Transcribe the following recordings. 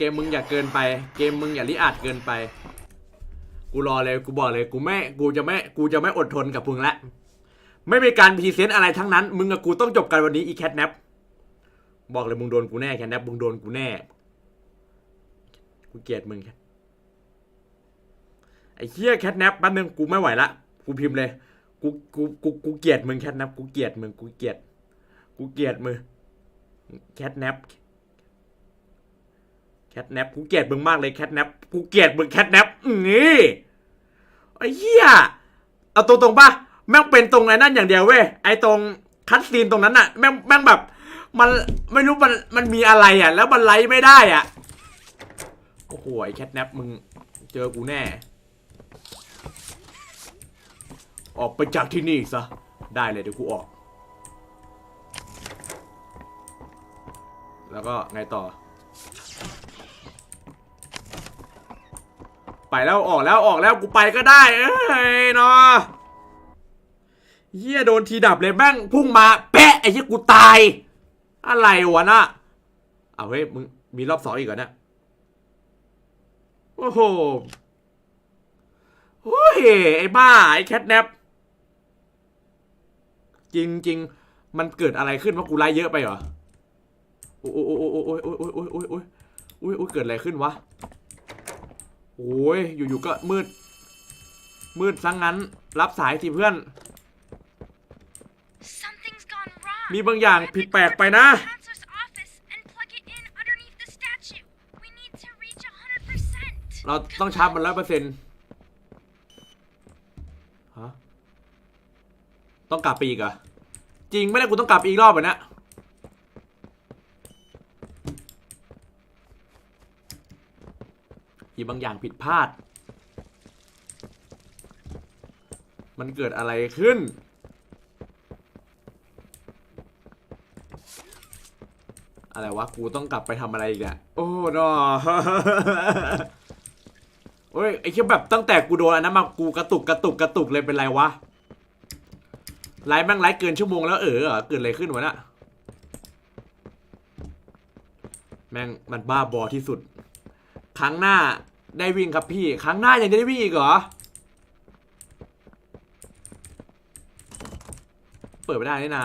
เกมมึงอย่าเกินไป เกมมึงอย่าลิอาดเกินไป กูรอเลย กูบอกเลย กูไม่ กูจะไม่ กูจะไม่อดทนกับมึงละ ไม่มีการพรีเซนต์อะไรทั้งนั้น มึงกับกูต้องจบกันวันนี้อีแคทแนปบอกเลยมึงโดนกูแน่แคทแนปมึงโดนกูแน่ กูเกลียดมึงแค่ไอ้เหี้ยแคทแนปแป๊บนึงกูไม่ไหวละ กูพิมพ์เลย กู กู กู กูเกลียดมึงแคทแนปกูเกลียดมึง กูเกลียด กูเกลียดมึง แคทแนป ทแนปกูเกลียดมึงมากเลยแคทแนปกูเกลียดมึงแคทแนปนี่ไอ้เหี้ยเอาตรงๆป่ะแม่งเป็นตรงไอ้นั่นอย่างเดียวเว้ยไอ้ตรงคัดซีนตรงนั้นน่ะแม่งแม่งแบบ มันไม่รู้มันมันมีอะไรอะแล้วมันไลฟ์ไม่ได้อะโอ้โหไอ้แคทแนปมึงเจอกูแน่ ออกไปจากที่นี่ซะได้เลยเดี๋ยวกูออก แล้วก็ไงต่อ แล้วออกแล้วออกแล้วกูไปก็ได้ เอ้ยเนาะเฮียโดนทีดับเลยแม่งพุ่งมาแปะไอ้เฮียกูตาย อะไรวะน่ะเอาเฮ้ยมึงมีรอบสองอีกเหรอเนี่ยโอ้โหโอ้ยไอ้บ้าไอ้แคทแนปจริงจริงมันเกิดอะไรขึ้นว่ากูไล่เยอะไปเหรอโอ้โอ้โอ้ยโอ้ยโอ้ยโอ้ยโอ้ยโอ้ยโอ้ยโอ้ยโอ้ยเกิดอะไรขึ้นวะ โอ้ยอยู่ๆก็มืด มืดซะงงั้น รับสายสิเพื่อน Something's gone wrong. มีบางอย่างผิดแปลกไปนะ Counselor's office and plug it in underneath the statue. We need to reach 100%. เราต้องชาร์จมันร้อยเปอร์เซ็นต์ฮะ ต้องกลับไปอีกเหรอ จริงไม่ได้กูต้องกลับอีกรอบเหรอเนะ มีบางอย่างผิดพลาด มันเกิดอะไรขึ้น อะไรวะ กูต้องกลับไปทำอะไรอีกอะโอ้นอโอ้ยไอ้เคียแบบตั้งแต่กูโดนอันนั้นมากูกระตุกกระตุกกระตุกเลยเป็นไรวะไลฟ์แม่งไลฟ์เกินชั่วโมงแล้วเออเหรอเกิดอะไรขึ้นวะน่ะแม่งมันบ้าบอที่สุด ครั้งหน้าได้วิ่งครับพี่ ครั้งหน้ายังจะได้วิ่งอีกเหรอ เปิดไม่ได้นี่นา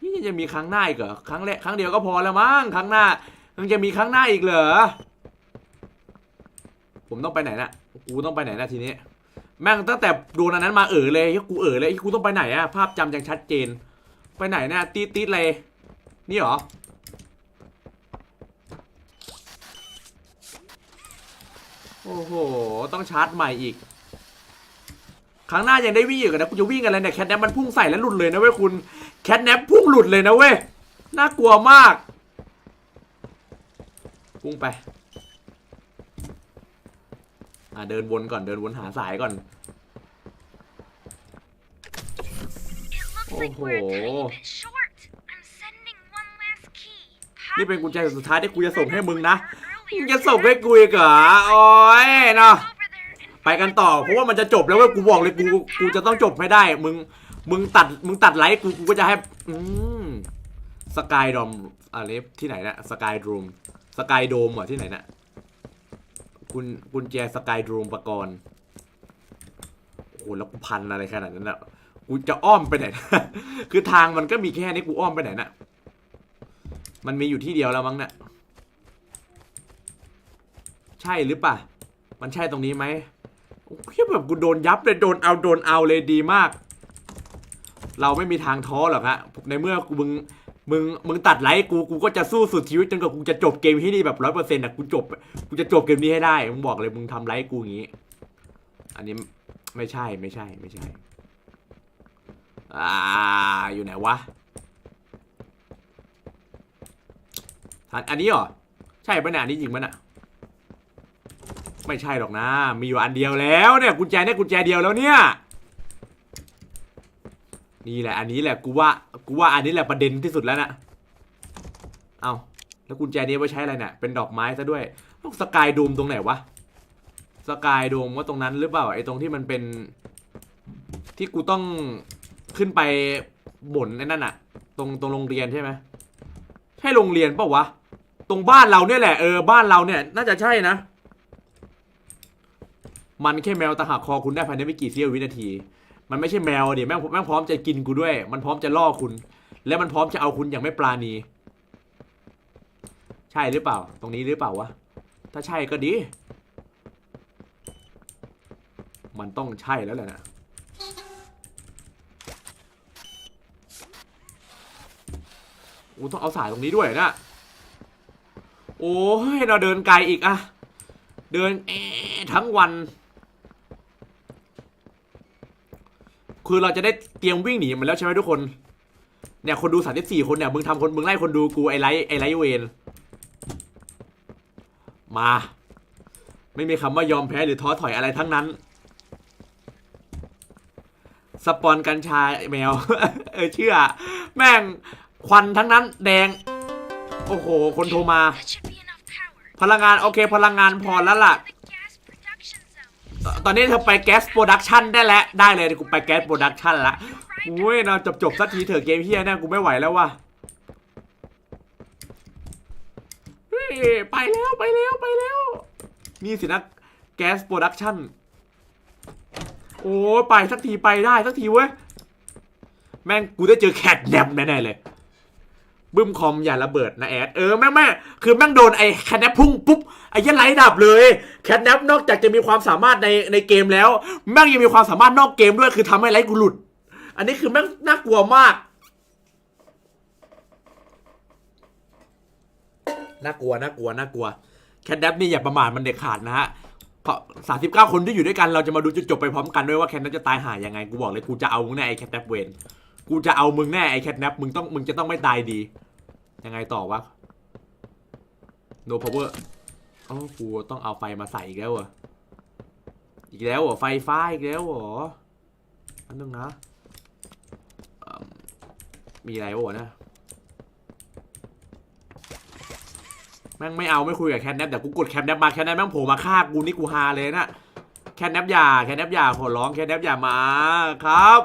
นี่ยังจะมีครั้งหน้าอีกเหรอ ครั้งแรกครั้งเดียวก็พอแล้วมั้ง ครั้งหน้ายังจะมีครั้งหน้าอีกเหรอ ผมต้องไปไหนนะกูต้องไปไหนนะทีนี้ แม่งตั้งแต่โดนอันนั้นมาเออเลยกูเออเลยกูต้องไปไหนอะภาพจำยังชัดเจน ไปไหนเนี่ยตีตีดเลย นี่เหรอ โอ้โห ต้องชาร์จใหม่อีก ครั้งหน้ายังได้วิ่งอีกเหรอนะกูจะวิ่งอะไรเนี่ยแคทแนปมันพุ่งใส่แล้วหลุดเลยนะเว้ยคุณ แคทแนปพุ่งหลุดเลยนะเว้ย น่ากลัวมาก พุ่งไป อะเดินวนก่อนเดินวนหาสายก่อน It looks like we're a Oh. tiny bit short. I'm sending one last key. นี่เป็นกุญแจสุดท้ายที่กูจะส่งให้มึงนะ Earlier มึงจะส่งให้กูอีกเหรอโอ้ยเนาะไปกันต่อเพราะว่ามันจะจบแล้วเว้ยกูบอกเลยกูกูจะต้องจบให้ได้ มึงมึงตัดมึงตัดไลค์กูกูก็จะให้อืมสกายดอมอะไรที่ไหนนะสกายดรูมสกายโดมเหรอที่ไหนนะคุณกุญแจสกายดรูมประกรณ์โอ้โหแล้วกูพันอะไรขนาดนั้นนะกูจะอ้อมไปไหน คือทางมันก็มีแค่นี้กูอ้อมไปไหนน่ะ มันมีอยู่ที่เดียวแล้วมั้งเนี่ย ใช่หรือปล่ามันใช่ตรงนี้ไหมเพียแบบกูโดนยับเลยโดนเอาโดนเอาเลยดีมาก เราไม่มีทางท้อหรอกฮะในเมื่อกูมึงมึงมึงตัดไลค์กูกูก็จะสู้สุดชีวิตจนกว่ากูจะจบเกมที่นี่แบบร้อยเปอร์เซ็นต์อะกูจบกูจะจบเกมนี้ให้ได้มึงบอกเลยมึงทำไลค์กูอย่างงี้ อันนี้ไม่ใช่ไม่ใช่ไม่ใช่ อ่าอยู่ไหนวะอันอันนี้เหรอใช่ปะเนี่ยอันนี้จริงปะเนี่ย ไม่ใช่หรอกนะ มีอยู่อันเดียวแล้วเนี่ยกุญแจเนี่ยกุญแจเดียวแล้วเนี่ย นี่แหละอันนี้แหละกูว่ากูว่าอันนี้แหละประเด็นที่สุดแล้วนะเอาแล้วกุญแจนี้ไว้ใช้อะไรเนี่ยเป็นดอกไม้ซะด้วยต้องสกายโดมตรงไหนวะสกายโดมว่าตรงนั้นหรือเปล่าไอ้ตรงที่มันเป็น ที่กูต้องขึ้นไปบนไอ้นั่นอะตรงตรงโรงเรียนใช่ไหมใช่โรงเรียนเปล่าวะตรงบ้านเราเนี่ยแหละเออบ้านเราเนี่ย น่าจะใช่นะ มันแค่แมวตะหักคอคุณได้ภายในไม่กี่เสี้ยววินาที มันไม่ใช่แมวดิแม่งแม่งพร้อมจะกินกูด้วย มันพร้อมจะล่อคุณ และมันพร้อมจะเอาคุณอย่างไม่ปราณี ใช่หรือเปล่า ตรงนี้หรือเปล่าวะ ถ้าใช่ก็ดี มันต้องใช่แล้วแหละนะอูต้องเอาสายตรงนี้ด้วยนะ โอ้ยเราเดินไกลอีกอะ เดินเอทั้งวัน คือเราจะได้เตรียมวิ่งหนีมันแล้วใช่ไหมทุกคน เนี่ยคนดูสามสิบสี่คนเนี่ยมึงทำคนมึงไล่คนดูกูไอไลท์ไอไลท์เวนมา ไม่มีคำว่ายอมแพ้หรือท้อถอยอะไรทั้งนั้น สปอนกัญชาแมว เออเชื่อ แม่งควันทั้งนั้น แดง โอ้โห คนโทรมา พลังงานโอเค พลังงานพอแล้วล่ะ ตอนนี้เธอไปแก๊สโปรดักชันได้แล้ว ได้เลยกูไปแก๊สโปรดักชันละอุ้ยเราจบจบสักทีเถอะเกมเฮียเนี่ยกูไม่ไหวแล้วว่ะไปแล้วไปแล้วไปแล้ว นี่สินะแก๊สโปรดักชันโอ้ไปสักทีไปได้สักทีเว้ย แม่งกูได้เจอแคทแนปแน่ๆเลย บึ้มคอมอย่าระเบิดนะแอดเออแม่แม่คือแม่งโดนไอ้แคทแนปพุ่งปุ๊บไอ้ยันไลท์ดับเลยแคทแนปนอกจากจะมีความสามารถในในเกมแล้ว แม่งยังมีความสามารถนอกเกมด้วยคือทำให้ไลท์กูหลุด อันนี้คือแม่งน่ากลัวมากน่ากลัวน่ากลัวน่ากลัวแคทแนปนี่อย่าประมาทมันเด็ดขาดนะฮะเพราะสามสิบเก้าคนที่อยู่ด้วยกันเราจะมาดูจุดจบไปพร้อมกันด้วยว่าแคทแนปจะตายหายยังไงกูบอกเลยกูจะเอามึงแน่ไอ้แคทแนปเวน กูจะเอามึงแน่ไอ้แคทแนปมึงต้องมึงจะต้องไม่ตายดี ยังไงต่อวะ no power อ๋อกูต้องเอาไฟมาใส่อีกแล้วเหรออีกแล้วเหรอไฟฟ้าอีกแล้วเหรออันนึงนะมมีอะไรวะนะแม่งไม่เอาไม่คุยกับแคทแนปแต่กูกดแคทแนปมาแคทแนปแม่งโผล่มาฆ่ากูนี่กูฮาเลยนะแคทแนปอย่าแคทแนปอย่าขอร้องแคทแนปอย่ามาครับ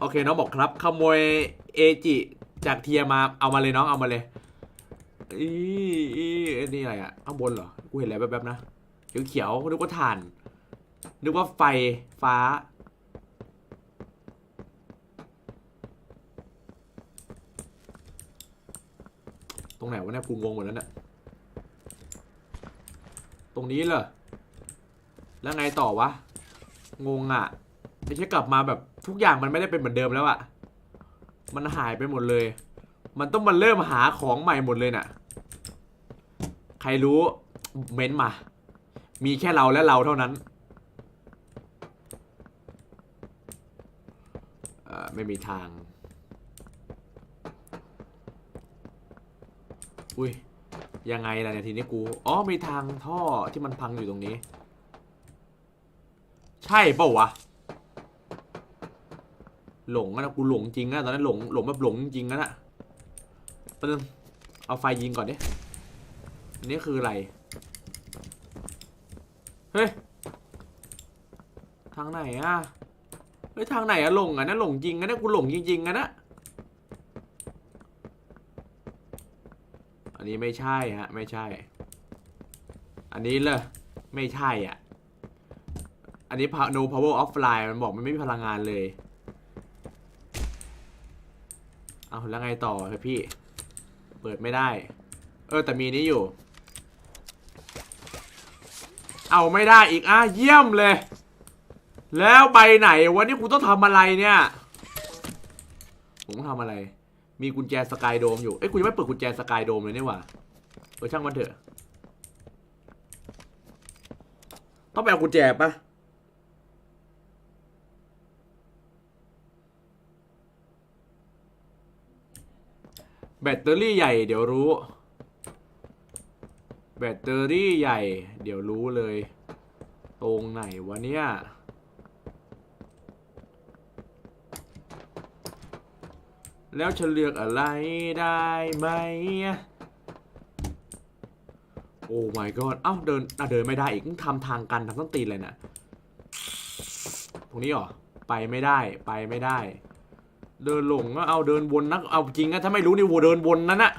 โอเคน้องบอกครับขโมยเอจิจากเทียมาเอามาเลยน้องเอามาเลยอีอีไอ้นี่อะไรอะข้างบนเหรอกูเห็นอะไรแป๊บๆนะเขียวเขียวนึกว่าถ่าน นึกว่าไฟฟ้า ตรงไหนวะเนี่ยกูงงหมดแล้วเนี่ยตรงนี้เหรอแล้วไงต่อวะ งงอะ ไม่ใช่กลับมาแบบทุกอย่างมันไม่ได้เป็นเหมือนเดิมแล้วอะมันหายไปหมดเลย มันต้องมาเริ่มหาของใหม่หมดเลยน่ะ ใครรู้เม้นต์มา มีแค่เราและเราเท่านั้นเอ่อไม่มีทาง อุ้ย ยังไงล่ะเนี่ยทีนี้กู อ๋อ มีทางท่อที่มันพังอยู่ตรงนี้ ใช่เปล่าวะ หลงอะนะกูหลงจริงนะตอนนั้นหลงหลงแบบหลงจริงนะน่ะแป๊บนึงเอาไฟยิงก่อนดิอันนี้คืออะไร เฮ้ย ทางไหนอะเฮ้ยทางไหนอะหลงอะนะหลงจริงอะนะกูหลงจริงๆอะนะอันนี้ไม่ใช่ฮะไม่ใช่ อันนี้เลยไม่ใช่อะ อันนี้ no power offline มันบอกมันไม่มีพลังงานเลย เอาแล้วไงต่อครับพี่ เปิดไม่ได้ เออแต่มีนี้อยู่ เอาไม่ได้อีกอะเยี่ยมเลย แล้วไปไหนวันนี้กูต้องทำอะไรเนี่ย ผมต้องทำอะไร มีกุญแจสกายโดมอยู่ เอ้ยกูยังไม่เปิดกุญแจสกายโดมเลยนี่หว่า เออช่างมันเถอะ ต้องไปเอากุญแจปะ แบตเตอรี่ใหญ่เดี๋ยวรู้ แบตเตอรี่ใหญ่ เดี๋ยวรู้เลย ตรงไหนวะเนี่ย แล้วฉันเลือกอะไรได้ไหม โอ้ my god เอ้าเดินอะเดินไม่ได้อีกมึงทำทางกันทำต้นตีนเลยนะ ตรงนี้เหรอ ไปไม่ได้ ไปไม่ได้ เดินหลงก็เอาเดินวนนักเอาจริงนะถ้าไม่รู้นี่วัวเดินวนนั่นนะ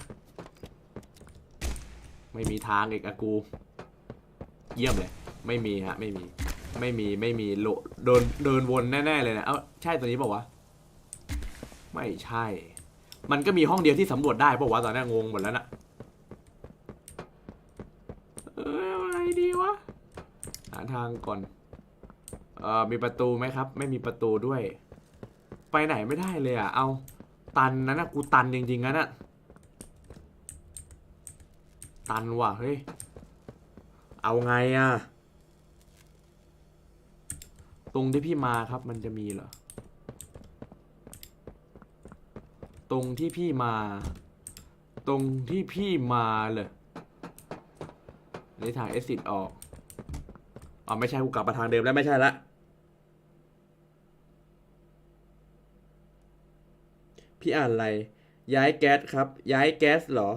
ไม่มีทางอีกอะกู เยี่ยมเลย ไม่มีฮะไม่มีไม่มีไม่มีโลเดินเดินวนแน่ ๆ เลยนะ เอ้าใช่ตัวนี้ป่าวะ ไม่ใช่ มันก็มีห้องเดียวที่สำรวจได้ป่าวะตอนนี้งงหมดแล้วนะเอออะไรดีวะ หาทางก่อน เออมีประตูไหมครับ ไม่มีประตูด้วย ไปไหนไม่ได้เลยอะ เอาตันนั้นนะกูตันจริงๆนะน่ะ ตันว่ะเฮ้ย เอาไงอะ ตรงที่พี่มาครับมันจะมีเหรอ ตรงที่พี่มา ตรงที่พี่มาเลยอันนี่างเอซิดออก อ๋อไม่ใช่กูกลับมาทางเดิมแล้วไม่ใช่ละ พี่อ่านอะไร ย้ายแก๊สครับ ย้ายแก๊สเหรอ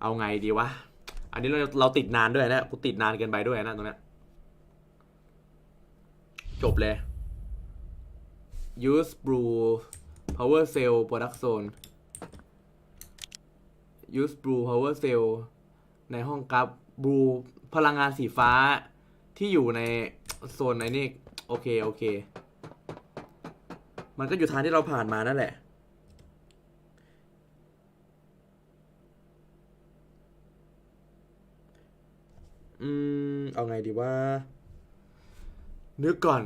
เอาไงดีวะ อันนี้เราเราติดนานด้วยนะกูติดนานเกินไปด้วยนะตรงนี้จบเลย use blue power cell product zone use blue power cell ในห้องกราฟ blue พลังงานสีฟ้าที่อยู่ในโซนไอ้นี่ โอเค โอเค มันก็อยู่ทางที่เราผ่านมานั่นแหละ อืม เอาไงดีว่า นึกก่อน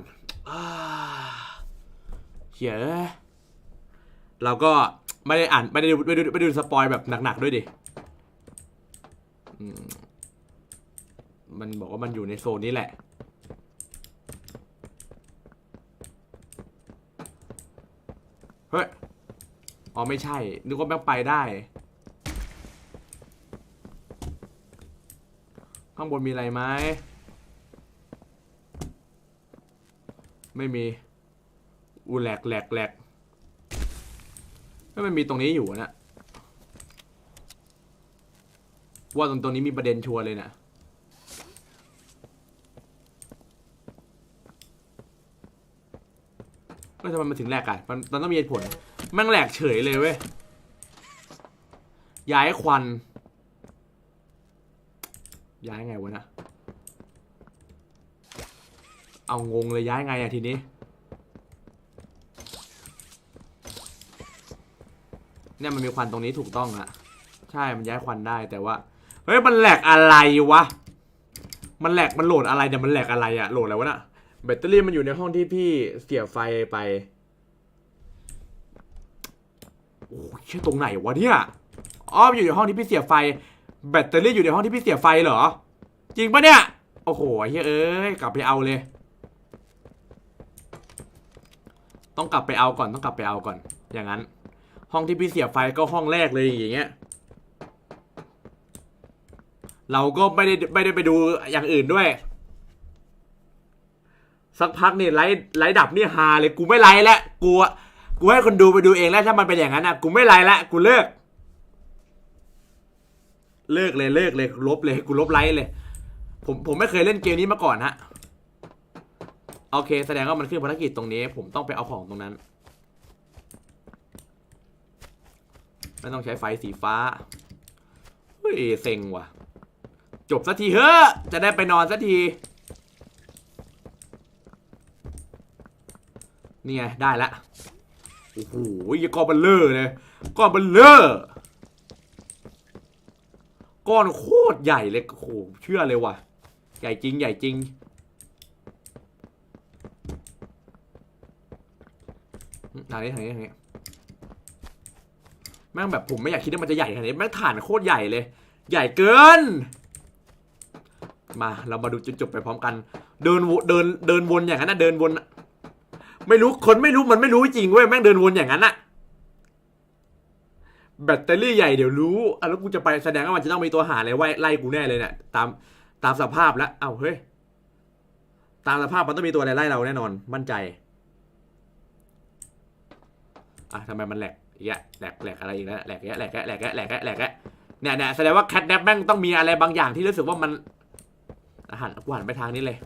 อาเขียเราก็ไม่ได้อ่านไม่ได้ดูไม่ได้ดูไม่ได้ดูสปอยแบบหนักๆด้วยดิมันบอกว่ามันอยู่ในโซนนี้แหละ เฮ้ย อ๋อไม่ใช่ นึกว่าแม่งไปได้ ข้างบนมีอะไรไหม ไม่มี อูแหลกแหลกแหลกไม่มันมีตรงนี้อยู่นะว่าตรงตรงนี้มีประเด็นชัวร์เลยนะเฮ้ยทำไมมันถึงแหลกอะ มันต้องมีเหตุผล แม่งแหลกเฉยเลยเว้ย ย้ายควัน ย้ายไงวะนะ เอางงเลยย้ายไงอะทีนี้ เนี่ยมันมีควันตรงนี้ถูกต้องอะใช่ มันย้ายควันได้แต่ว่า เฮ้ย มันแหลกอะไรวะ มันแหลก มันโหลดอะไรเนี่ย มันแหลกอะไรอะโหลดอะไรวะน่ะ แบตเตอรี่มันอยู่ในห้องที่พี่เสียบไฟไป โอ้ย เชื่อตรงไหนวะเนี่ยอ๋อมอยู่ในห้องที่พี่เสียไฟ แบตเตอรี่อยู่ในห้องที่พี่เสียไฟเหรอ จริงปะเนี่ย โอ้โหเฮ้ยเอ้ยกลับไปเอาเลย ต้องกลับไปเอาก่อนต้องกลับไปเอาก่อน อย่างนั้น ห้องที่พี่เสียไฟก็ห้องแรกเลยอย่างเงี้ยเราก็ไม่ได้ไม่ได้ไปดูอย่างอื่นด้วย สักพักนี่ไลท์ไลท์ดับนี่ฮาเลยกูไม่ไลท์แล้วกูอะ กูให้คนดูไปดูเองแล้วถ้ามันเป็นอย่างนั้นอะ กูไม่ไลท์ละ กูเลิก เลิกเลยเลิกเลยลบเลย กูลบไลท์เลย ผมผมไม่เคยเล่นเกมนี้มาก่อนฮะ โอเค แสดงว่ามันขึ้นภารกิจตรงนี้ ผมต้องไปเอาของตรงนั้น ไม่ต้องใช้ไฟสีฟ้า เฮ้ยเซ็งว่ะ จบสักทีเฮ้อจะได้ไปนอนสักทีนี่ไงได้ละ โอ้โหยก้อนเบลเลอร์เลยก้อนเบลเลอร์ก้อนโคตรใหญ่เลยโอ้โหเชื่อเลยว่ะ ใหญ่จริงใหญ่จริงทางนี้ทางนี้ทางนี้แม่งแบบผมไม่อยากคิดว่ามันจะใหญ่ขนาดนี้แม่งฐานโคตรใหญ่เลย ใหญ่เกิน มาเรามาดูจนจบไปพร้อมกัน เดินวเดินเดินวนอย่างนั้นนะเดินวนอะ ไม่รู้คนไม่รู้มันไม่รู้จริงเว้ยแม่งเดินวนอย่างนั้นอะแบตเตอรี่ใหญ่เดี๋ยวรู้อะแล้วกูจะไปแสดงว่ามันจะต้องมีตัวหาอะไรไว้ไล่กูแน่เลยเนี่ยตามตามสภาพแล้วเอ้าเฮ้ยตามสภาพมันต้องมีตัวอะไรไล่เราแน่นอน มั่นใจอะทำไมมันแหลกอีกแยะแหลกแหลกอะไรอีกแล้วแหลกแยะแหลกแยะแหลกแยะแหลกแยะแหลกแยะเนี่ยเนี่ยแสดงว่าแคทแนปแม่งต้องมีอะไรบางอย่างที่รู้สึกว่ามันอาหารกูหันไปทางนี้เลย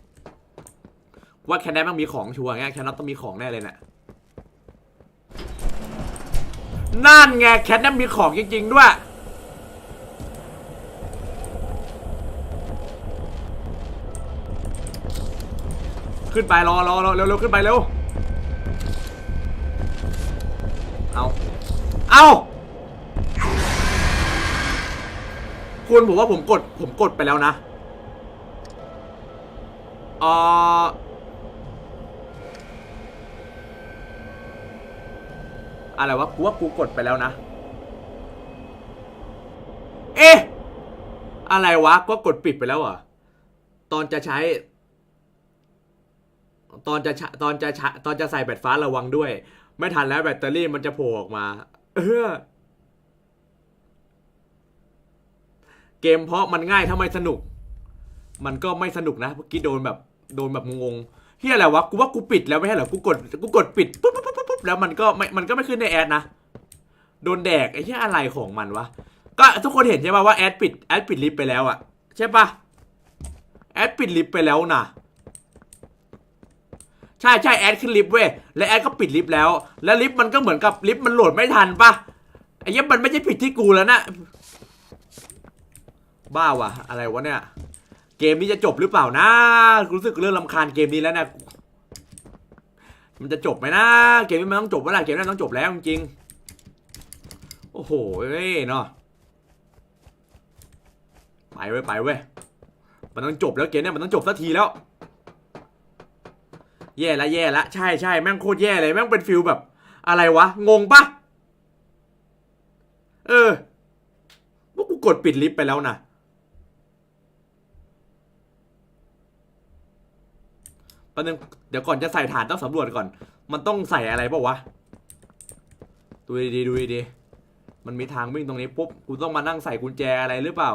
ว่าแคนแนทมันมีของชัวร์ไงแคนนัทต้องมีของแน่เลยเนี่ยนั่นไงแคทนั้นมีของจริงๆด้วย ขึ้นไปรอรอรอเร็วๆขึ้นไปเร็ว เอาเอาคุณผมว่าผมกดผมกดไปแล้วนะอ่า อะไรวะกูว่ากูกดไปแล้วนะ เอ๊ะ อะไรวะก็กดปิดไปแล้วเหรอะตอนจะใช้ ตอนจะตอนจะตอนจะใส่แบตฟ้าระวังด้วย ไม่ทันแล้วแบตเตอรี่มันจะโผล่ออกมา เออเกมเพราะมันง่ายถ้าไมสนุก มันก็ไม่สนุกนะเมื่อกี้โดนแบบโดนแบบงงเฮียอะไรวะกูว่ากูปิดแล้วไม่ใช่เหรอกูกดกูกดปิดปุ๊บ แล้วมันก็ไม่มันก็ไม่ขึ้นในแอดนะ โดนแดกไอ้เหี้ยอะไรของมันวะ ก็ทุกคนเห็นใช่ป่ะว่าแอดปิดแอดปิดลิฟต์ไปแล้วอะใช่ป่ะแอดปิดลิฟต์ไปแล้วนะใช่ใช่แอดขึ้นลิฟต์เว้ยและแอดก็ปิดลิฟต์แล้ว แล้วลิฟต์มันก็เหมือนกับลิฟต์มันโหลดไม่ทันป่ะไอ้เหี้ยมันไม่ใช่ผิดที่กูแล้วนะบ้าวะอะไรวะเนี่ย เกมนี้จะจบหรือเปล่านะรู้สึกเริ่มลำคาญเกมนี้แล้วนะ มันจะจบไหมนะ เกมนี้มันต้องจบเวลาเกมนี้ต้องจบแล้วจริงๆโอ้โหเอ้เนาะไปเว้ยไปเว้ยมันต้องจบแล้วเกมเนี่ยมันต้องจบสักทีแล้ว แย่ละแย่ละใช่ใช่แม่งโคตรแย่เลยแม่งเป็นฟิลแบบ อะไรวะงงปะเออพวกกูกดปิดลิฟต์ไปแล้วนะแป๊บนึง เดี๋ยวก่อนจะใส่ฐานต้องสำรวจก่อน มันต้องใส่อะไรเปล่าวะ ดูดีๆดูดีๆมันมีทางวิ่งตรงนี้ปุ๊บกูต้องมานั่งใส่กุญแจอะไรหรือเปล่า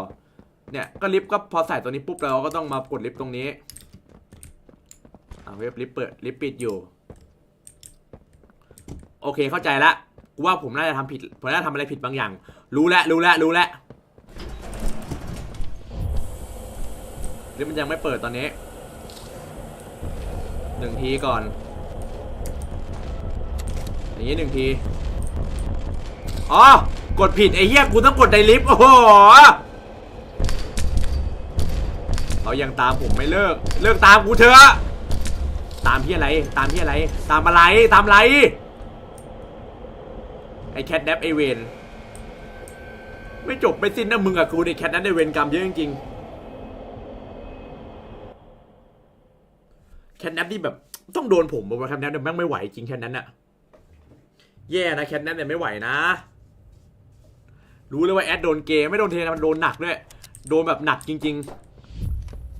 เนี่ยก็ลิฟต์ก็พอใส่ตัวนี้ปุ๊บเราก็ต้องมากดลิฟต์ตรงนี้อ่าเว็บลิฟต์เปิดลิฟต์ปิดอยู่ โอเคเข้าใจละกูว่าผมน่าจะทำผิดผมน่าจะทำอะไรผิดบางอย่าง รู้แล้วรู้แล้วรู้แล้วลิฟต์มันยังไม่เปิดตอนนี้ หนึ่งทีก่อน อย่างนี้หนึ่งที อ๋อ กดผิดไอ้เหี้ยกูต้องกดในลิฟต์โอ้โหเขายังตามผมไม่เลิก เลิกตามกูเถอะ ตามพี่อะไร ตามพี่อะไร ตามอะไร ตามอะไร ไอ้แคทแดปไอเวน ไม่จบไม่สิ้นนะมึงกับกูในแคทนั้นได้เวนกรรมเยอะจริงๆ แคทแนปนี่แบบต้องโดนผมบอกว่าแคทแนปเนี่ยแม่งไม่ไหวจริงแคทนั้นอะแย่นะแคทแนปเนี่ยไม่ไหวนะ รู้เลยว่าแอดโดนเกย์ไม่โดนเทนะมันโดนหนักด้วย โดนแบบหนักจริง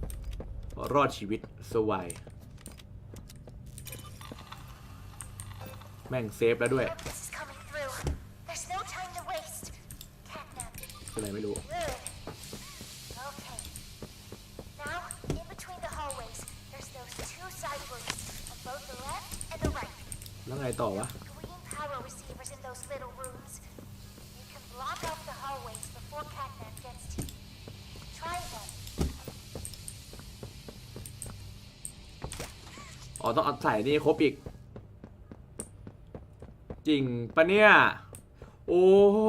ๆ รอดชีวิตสวายแม่งเซฟแล้วด้วย This is coming through. There's no time to waste. Catnap. อะไรไม่รู้ แล้วไงต่อวะ อ๋อ ต้องเอาใส่นี่ครบอีก จริงปะเนี่ย โอ้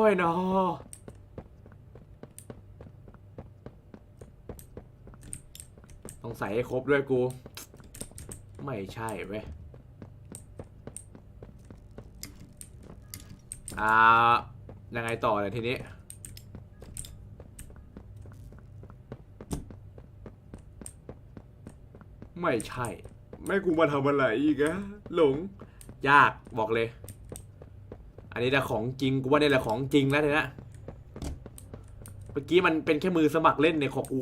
ยนาะต้องใส่ให้ครบด้วยกู ไม่ใช่เว้ อ่ายังไงต่อเลยทีนี้ ไม่ใช่ แม่กูมาทำอะไรอีกอะหลง ยากบอกเลย อันนี้แหละของจริงกูว่านี่แหละของจริงแล้วเนี่ยนะเมื่อกี้มันเป็นแค่มือสมัครเล่นในของกู